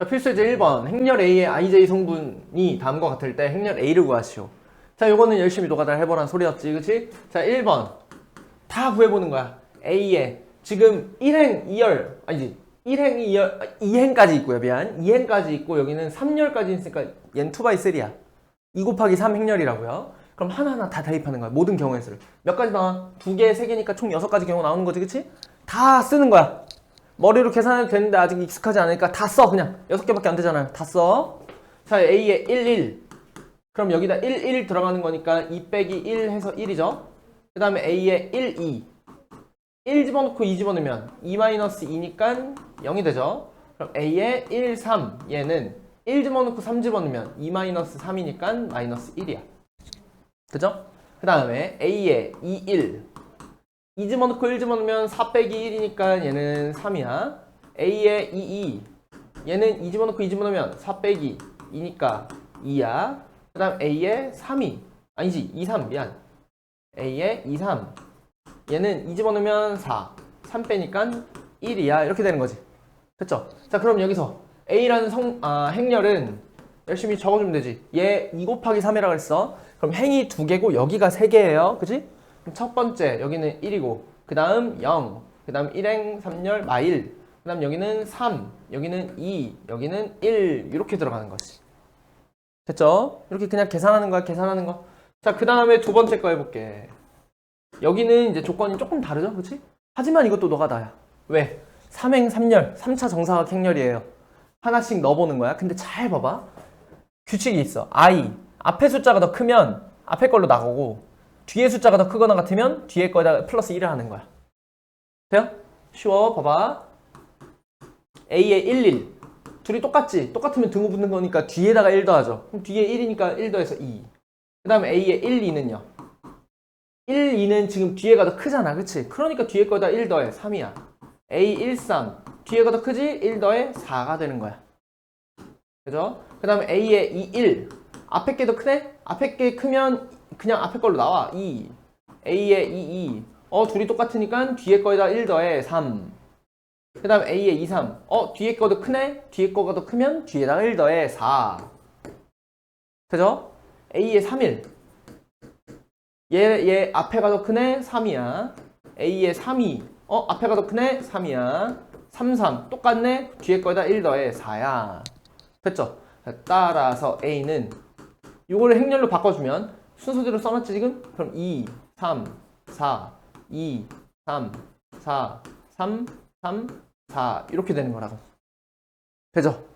자, 필수제 1번 행렬 A의 IJ 성분이 다음과 같을 때 행렬 A를 구하시오. 자, 요거는 열심히 노가다 해보라는 소리였지, 그치? 자, 1번 다 구해보는 거야. A에 지금 1행 2열 아니지 1행 2열 2행까지 있고요, 미안. 2행까지 있고 여기는 3열까지 있으니까 얘는 2x3야. 2 곱하기 3 행렬이라고요. 그럼 하나하나 다 대입하는 거야. 모든 경우의 수를. 몇 가지 나와? 두 개, 세 개니까 총 여섯 가지 경우 나오는 거지, 그치? 다 쓰는 거야. 머리로 계산해도 되는데 아직 익숙하지 않으니까 다 써, 그냥. 여섯 개밖에 안 되잖아요. 다 써. 자, A에 1, 1. 그럼 여기다 1, 1 들어가는 거니까 2 빼기 1 해서 1이죠. 그 다음에 A에 1, 2. 1 집어넣고 2 집어넣으면 2 마이너스 2니까 0이 되죠. 그럼 A에 1, 3. 얘는 1 집어넣고 3 집어넣으면 2 마이너스 3이니까 마이너스 1이야. 그죠? 그 다음에 A에 2, 1. 2 집어넣고 1 집어넣으면 4 빼기 1이니까 얘는 3이야. A에 2, 2. 얘는 2 집어넣고 2 집어넣으면 4 빼기 2니까 2야. 그 다음 A에 3이. 아니지, 2, 3. 미안. A에 2, 3. 얘는 2 집어넣으면 4. 3 빼니까 1이야. 이렇게 되는 거지. 됐죠? 자, 그럼 여기서 A라는 성, 아, 행렬은 열심히 적어주면 되지. 얘 2 곱하기 3이라고 그랬어. 그럼 행이 두 개고 여기가 세 개예요. 그지? 첫 번째 여기는 1이고 그 다음 0, 그 다음 1행 3열 마일, 그 다음 여기는 3, 여기는 2, 여기는 1 이렇게 들어가는 거지. 됐죠? 이렇게 그냥 계산하는 거야. 계산하는 거. 자, 그 다음에 두 번째 거 해볼게. 여기는 이제 조건이 조금 다르죠? 그치? 하지만 이것도 너가 나야. 왜? 3행 3열, 3차 정사각 행렬이에요. 하나씩 넣어보는 거야. 근데 잘 봐봐. 규칙이 있어. i. 앞에 숫자가 더 크면 앞에 걸로 나가고 뒤에 숫자가 더 크거나 같으면 뒤에 거에다 플러스 1을 하는 거야. 돼요? 쉬워. 봐봐. a에 1, 1. 둘이 똑같지? 똑같으면 등호 붙는 거니까 뒤에다가 1 더하죠. 그럼 뒤에 1이니까 1 더해서 2. 그 다음에 a에 1, 2는요. 1, 2는 지금 뒤에가 더 크잖아. 그치? 그러니까 뒤에 거에다 1 더해. 3이야. a 1, 3. 뒤에가 더 크지? 1 더해 4가 되는 거야. 그죠? 그 다음에 a에 2, 1. 앞에 게 더 크네? 앞에 게 크면 그냥 앞에 걸로 나와. 2. a에 2, 2. 어, 둘이 똑같으니까 뒤에 거에다 1 더해 3. 그 다음 a에 2, 3. 어, 뒤에 거도 크네? 뒤에 거가 더 크면 뒤에다가 1 더해 4. 그죠? a에 3, 1. 얘, 얘 앞에가 더 크네? 3이야. a에 3, 2. 어, 앞에가 더 크네? 3이야. 3, 3. 똑같네? 뒤에 거에다 1 더해 4야. 됐죠? 자, 따라서 a는 이거를 행렬로 바꿔주면 순서대로 써놨지 지금? 그럼 2, 3, 4, 2, 3, 4, 3, 3, 4 이렇게 되는 거라고. 되죠?